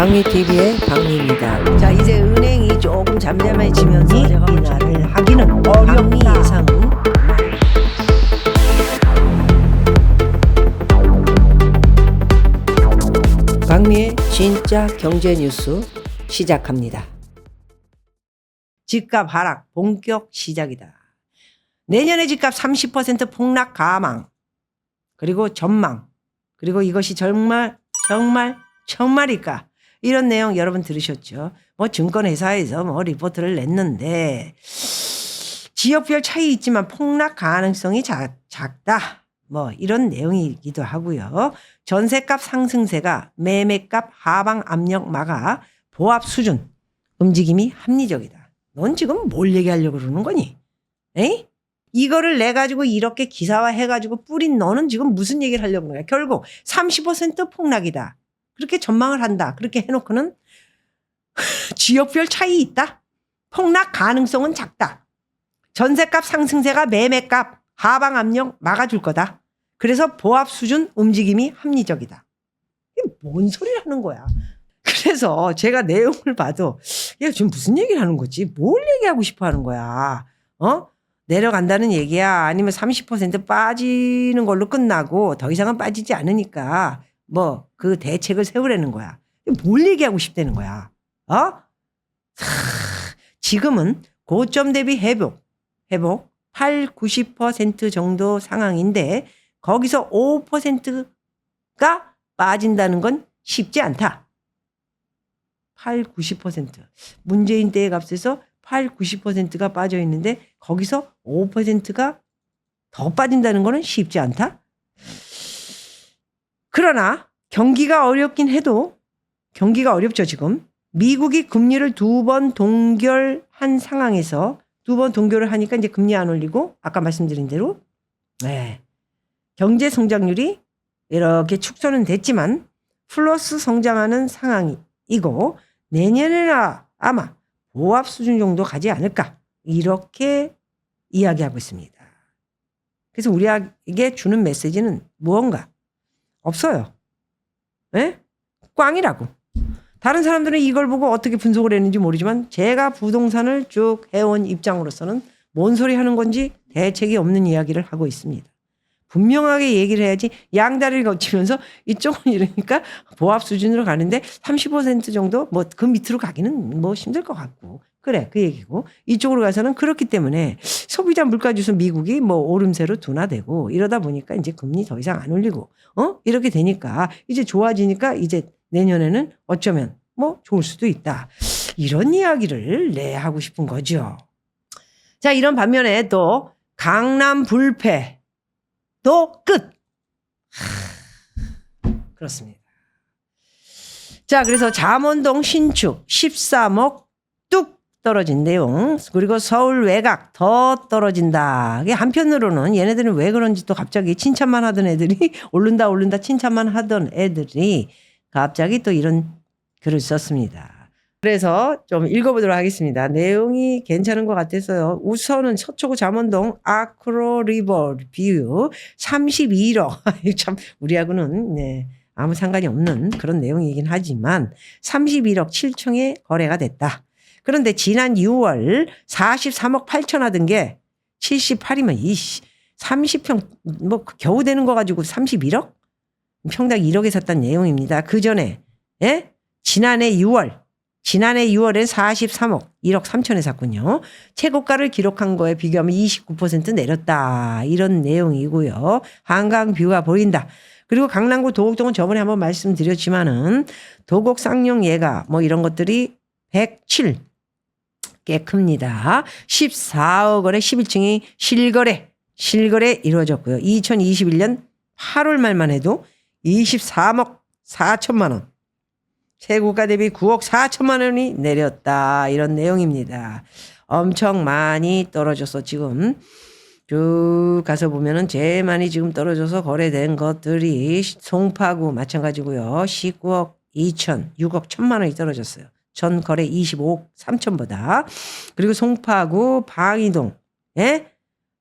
박미TV의 박미입니다. 자, 이제 은행이 조금 잠잠해지면서 이날을 하기는 어렵니 예상은 박미의 진짜 경제 뉴스 시작합니다. 집값 하락 본격 시작이다. 내년에 집값 30% 폭락 가망. 그리고 전망. 그리고 이것이 정말 정말 정말일까? 이런 내용 여러분 들으셨죠? 뭐 증권회사에서 뭐 리포트를 냈는데 지역별 차이 있지만 폭락 가능성이 작, 작다. 뭐 이런 내용이기도 하고요. 전세값 상승세가 매매값 하방 압력 막아 보합 수준 움직임이 합리적이다. 넌 지금 뭘 얘기하려고 그러는 거니? 에이? 이거를 내 가지고 이렇게 기사화 해가지고 뿌린 너는 지금 무슨 얘기를 하려고 그래? 결국 30% 폭락이다. 그렇게 전망을 한다. 그렇게 해놓고는 지역별 차이 있다. 폭락 가능성은 작다. 전세값 상승세가 매매값 하방 압력 막아줄 거다. 그래서 보합 수준 움직임이 합리적이다. 이게 뭔 소리를 하는 거야? 그래서 제가 내용을 봐도 얘 지금 무슨 얘기를 하는 거지? 뭘 얘기하고 싶어 하는 거야? 어? 내려간다는 얘기야? 아니면 30% 빠지는 걸로 끝나고 더 이상은 빠지지 않으니까 뭐 그 대책을 세우라는 거야. 뭘 얘기하고 싶다는 거야? 어? 하, 지금은 고점 대비 회복, 회복 8, 90% 정도 상황인데 거기서 5%가 빠진다는 건 쉽지 않다. 8, 90%. 문재인 때의 값에서 8, 90%가 빠져 있는데 거기서 5%가 더 빠진다는 거는 쉽지 않다. 그러나 경기가 어렵긴 해도 경기가 어렵죠, 지금. 미국이 금리를 두 번 동결한 상황에서 두 번 동결을 하니까 이제 금리 안 올리고 아까 말씀드린 대로 네. 경제 성장률이 이렇게 축소는 됐지만 플러스 성장하는 상황이고 내년에는 아마 보합 수준 정도 가지 않을까 이렇게 이야기하고 있습니다. 그래서 우리에게 주는 메시지는 무언가 없어요. 예? 꽝이라고. 다른 사람들은 이걸 보고 어떻게 분석을 했는지 모르지만 제가 부동산을 쭉 해온 입장으로서는 뭔 소리 하는 건지 대책이 없는 이야기를 하고 있습니다. 분명하게 얘기를 해야지 양다리를 거치면서 이쪽은 이러니까 보합 수준으로 가는데 30% 정도 뭐 그 밑으로 가기는 뭐 힘들 것 같고. 그래 그 얘기고. 이쪽으로 가서는 그렇기 때문에 소비자 물가 지수 미국이 뭐 오름세로 둔화되고 이러다 보니까 이제 금리 더 이상 안 올리고 어? 이렇게 되니까 이제 좋아지니까 이제 내년에는 어쩌면 뭐 좋을 수도 있다. 이런 이야기를 내 하고 싶은 거죠. 자 이런 반면에 또 강남 불패 또 끝. 그렇습니다. 자, 그래서 잠원동 신축 13억 뚝 떨어진 내용. 그리고 서울 외곽 더 떨어진다. 이게 한편으로는 얘네들은 왜 그런지 또 갑자기 칭찬만 하던 애들이 오른다 오른다 칭찬만 하던 애들이 갑자기 또 이런 글을 썼습니다. 그래서 좀 읽어보도록 하겠습니다. 내용이 괜찮은 것 같아서요. 우선은 서초구 잠원동 아크로 리버 뷰 32억. 참 우리하고는 네, 아무 상관이 없는 그런 내용이긴 하지만 31억 7천에 거래가 됐다. 그런데 지난 6월 43억 8천 하던 게 78이면 이씨 30평 뭐 겨우 되는 거 가지고 31억? 평당 1억에 샀다는 내용입니다. 그 전에 예? 지난해 6월 지난해 6월엔 43억 1억 3천에 샀군요. 최고가를 기록한 거에 비교하면 29% 내렸다. 이런 내용이고요. 한강 뷰가 보인다. 그리고 강남구 도곡동은 저번에 한번 말씀드렸지만은 도곡 쌍용 예가 뭐 이런 것들이 107. 꽤 큽니다. 14억 원에 11층이 실거래, 실거래 이루어졌고요. 2021년 8월 말만 해도 23억 4천만 원. 최고가 대비 9억 4천만 원이 내렸다. 이런 내용입니다. 엄청 많이 떨어져서 지금 쭉 가서 보면은 제일 많이 지금 떨어져서 거래된 것들이 송파구 마찬가지고요. 19억 2천, 6억 1천만 원이 떨어졌어요. 전 거래 25억 3천보다. 그리고 송파구 방이동, 예?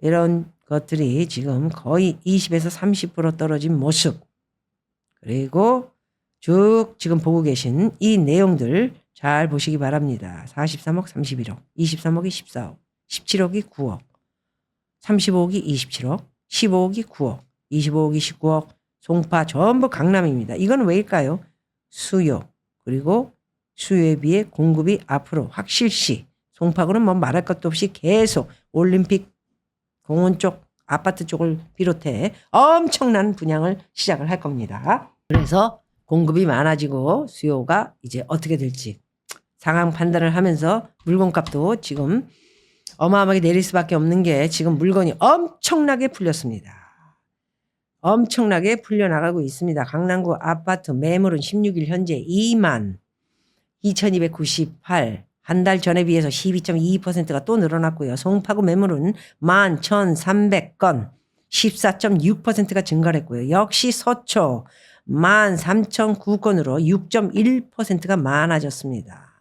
이런 것들이 지금 거의 20에서 30% 떨어진 모습. 그리고 쭉 지금 보고 계신 이 내용들 잘 보시기 바랍니다. 43억 31억, 23억이 14억, 17억이 9억, 35억이 27억, 15억이 9억, 25억이 19억, 송파 전부 강남입니다. 이건 왜일까요? 수요 그리고 수요에 비해 공급이 앞으로 확실시 송파구는 뭐 말할 것도 없이 계속 올림픽 공원 쪽 아파트 쪽을 비롯해 엄청난 분양을 시작을 할 겁니다. 그래서 공급이 많아지고 수요가 이제 어떻게 될지 상황 판단을 하면서 물건값도 지금 어마어마하게 내릴 수밖에 없는 게 지금 물건이 엄청나게 풀렸습니다. 엄청나게 풀려나가고 있습니다. 강남구 아파트 매물은 16일 현재 2만 2298. 한 달 전에 비해서 12.22%가 또 늘어났고요. 송파구 매물은 11,300건, 14.6%가 증가를 했고요. 역시 서초 13,009건으로 6.1%가 많아졌습니다.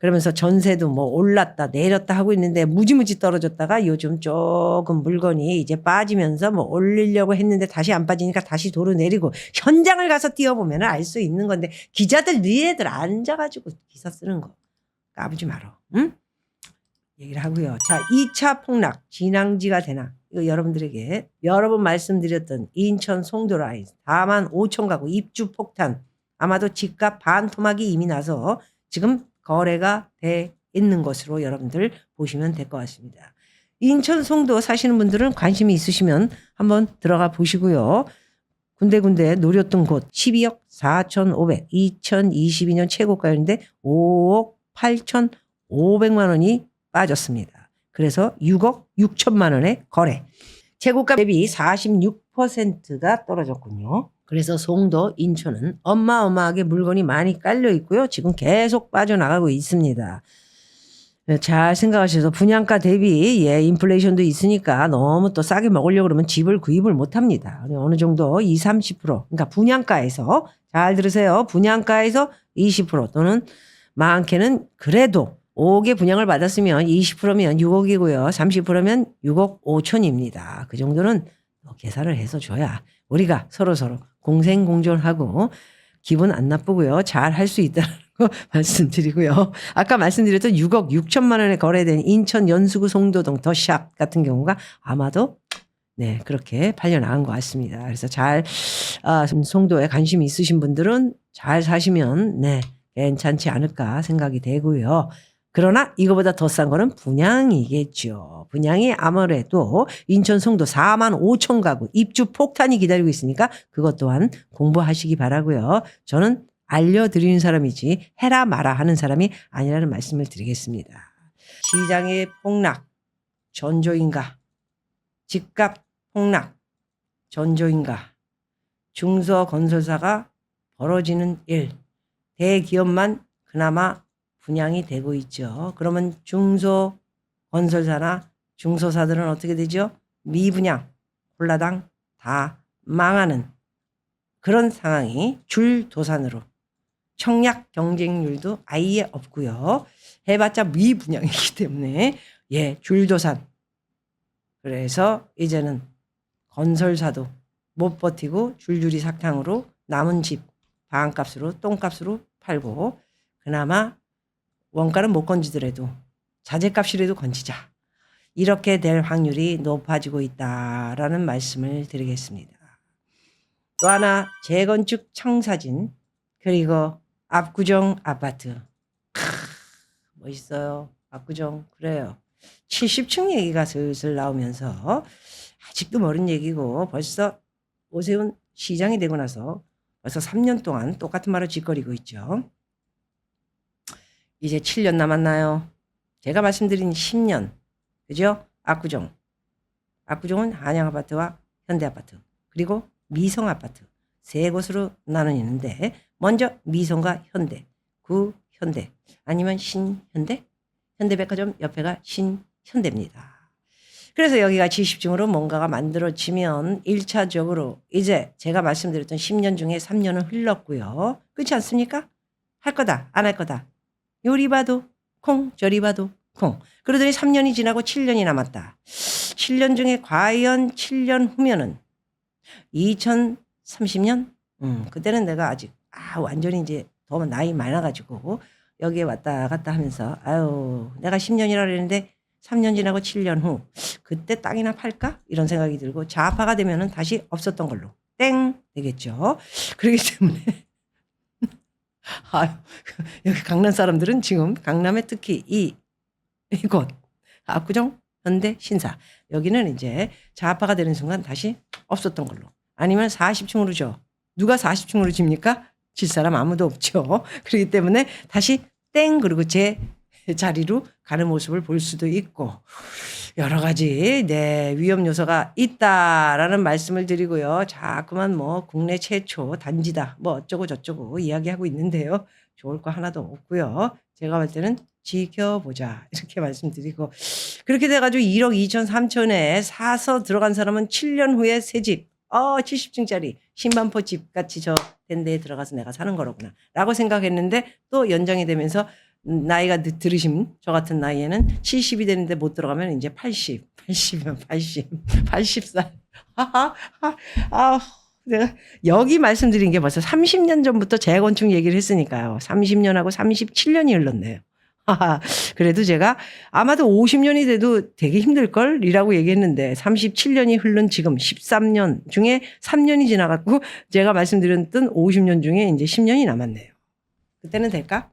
그러면서 전세도 뭐 올랐다 내렸다 하고 있는데 무지무지 떨어졌다가 요즘 조금 물건이 이제 빠지면서 뭐 올리려고 했는데 다시 안 빠지니까 다시 도로 내리고 현장을 가서 뛰어보면 알 수 있는 건데 기자들 니네들 앉아가지고 기사 쓰는 거 까부지 말어. 응? 얘기를 하고요. 자, 2차 폭락 진앙지가 되나? 이거 여러분들에게 여러 번 말씀드렸던 인천 송도 라인 4만 5천 가구 입주 폭탄 아마도 집값 반토막이 이미 나서 지금 거래가 돼 있는 것으로 여러분들 보시면 될 것 같습니다. 인천 송도 사시는 분들은 관심이 있으시면 한번 들어가 보시고요. 군데군데 노렸던 곳 12억 4,500 2022년 최고가였는데 5억 8,500만 원이 빠졌습니다. 그래서 6억 6천만 원의 거래. 최고가 대비 46%가 떨어졌군요. 그래서 송도, 인천은 어마어마하게 물건이 많이 깔려 있고요. 지금 계속 빠져나가고 있습니다. 잘 생각하셔서 분양가 대비 예 인플레이션도 있으니까 너무 또 싸게 먹으려고 그러면 집을 구입을 못 합니다. 어느 정도 2, 30% 그러니까 분양가에서 잘 들으세요. 분양가에서 20% 또는 많게는 그래도 5억의 분양을 받았으면 20%면 6억이고요. 30%면 6억 5천입니다. 그 정도는 뭐 계산을 해서 줘야 우리가 서로 서로 공생공존하고 기분 안 나쁘고요. 잘 할 수 있다는 거 말씀드리고요. 아까 말씀드렸던 6억 6천만 원에 거래된 인천 연수구 송도동 더샵 같은 경우가 아마도 네, 그렇게 팔려나간 것 같습니다. 그래서 잘, 아, 좀 송도에 관심이 있으신 분들은 잘 사시면, 네, 괜찮지 않을까 생각이 되고요. 그러나 이거보다 더 싼 거는 분양이겠죠. 분양이 아무래도 인천 송도 4만 5천 가구 입주 폭탄이 기다리고 있으니까 그것 또한 공부하시기 바라고요. 저는 알려드리는 사람이지 해라 마라 하는 사람이 아니라는 말씀을 드리겠습니다. 시장의 폭락, 전조인가? 집값 폭락, 전조인가? 중소건설사가 벌어지는 일, 대기업만 그나마 분양이 되고 있죠. 그러면 중소 건설사나 중소사들은 어떻게 되죠? 미분양, 홀라당 다 망하는 그런 상황이 줄도산으로 청약 경쟁률도 아예 없고요. 해봤자 미분양이기 때문에 예 줄도산. 그래서 이제는 건설사도 못 버티고 줄줄이 사탕으로 남은 집 방값으로 똥값으로 팔고 그나마 원가는 못 건지더라도 자재값이라도 건지자. 이렇게 될 확률이 높아지고 있다라는 말씀을 드리겠습니다. 또 하나 재건축 청사진 그리고 압구정 아파트. 크, 멋있어요. 압구정 그래요. 70층 얘기가 슬슬 나오면서 아직도 멀은 얘기고 벌써 오세훈 시장이 되고 나서 벌써 3년 동안 똑같은 말을 짓거리고 있죠. 이제 7년 남았나요? 제가 말씀드린 10년. 그죠? 압구정. 압구정은 한양 아파트와 현대 아파트. 그리고 미성 아파트. 세 곳으로 나누는데 먼저 미성과 현대. 구 현대. 아니면 신현대? 현대백화점 옆에가 신현대입니다. 그래서 여기가 70층으로 뭔가가 만들어지면 1차적으로 이제 제가 말씀드렸던 10년 중에 3년은 흘렀고요. 그렇지 않습니까? 할 거다, 안 할 거다. 요리 봐도 콩, 저리 봐도 콩. 그러더니 3년이 지나고 7년이 남았다. 7년 중에 과연 7년 후면은 2030년? 음, 그때는 내가 아직 아 완전히 이제 더 나이 많아가지고 여기에 왔다 갔다 하면서 아유 내가 10년이라 그랬는데 3년 지나고 7년 후 그때 땅이나 팔까 이런 생각이 들고 좌파가 되면은 다시 없었던 걸로 땡 되겠죠. 그렇기 때문에 아유 여기 강남 사람들은 지금 강남에 특히 이 이곳 압구정 현대 신사 여기는 이제 좌파가 되는 순간 다시 없었던 걸로 아니면 40층으로 줘 누가 40층으로 집니까? 질 사람 아무도 없죠. 그렇기 때문에 다시 땡 그리고 제 자리로 가는 모습을 볼 수도 있고 여러 가지 네 위험 요소가 있다라는 말씀을 드리고요. 자꾸만 뭐 국내 최초 단지다 뭐 어쩌고 저쩌고 이야기하고 있는데요. 좋을 거 하나도 없고요. 제가 볼 때는 지켜보자 이렇게 말씀드리고 그렇게 돼가지고 1억 2천 3천에 사서 들어간 사람은 7년 후에 새 집, 어 70층짜리 신반포 집 같이 저된 데에 들어가서 내가 사는 거로구나 라고 생각했는데 또 연장이 되면서 음, 나이가 드- 들으신 저 같은 나이에는 70이 되는데 못 들어가면 이제 80, 80이면 80, 80살. 하하, 아, 아, 내가 여기 말씀드린 게 벌써 30년 전부터 재건축 얘기를 했으니까요. 30년하고 37년이 흘렀네요. 그래도 제가 아마도 50년이 돼도 되게 힘들걸? 이라고 얘기했는데 37년이 흐른 지금 13년 중에 3년이 지나갔고 제가 말씀드렸던 50년 중에 이제 10년이 남았네요. 그때는 될까?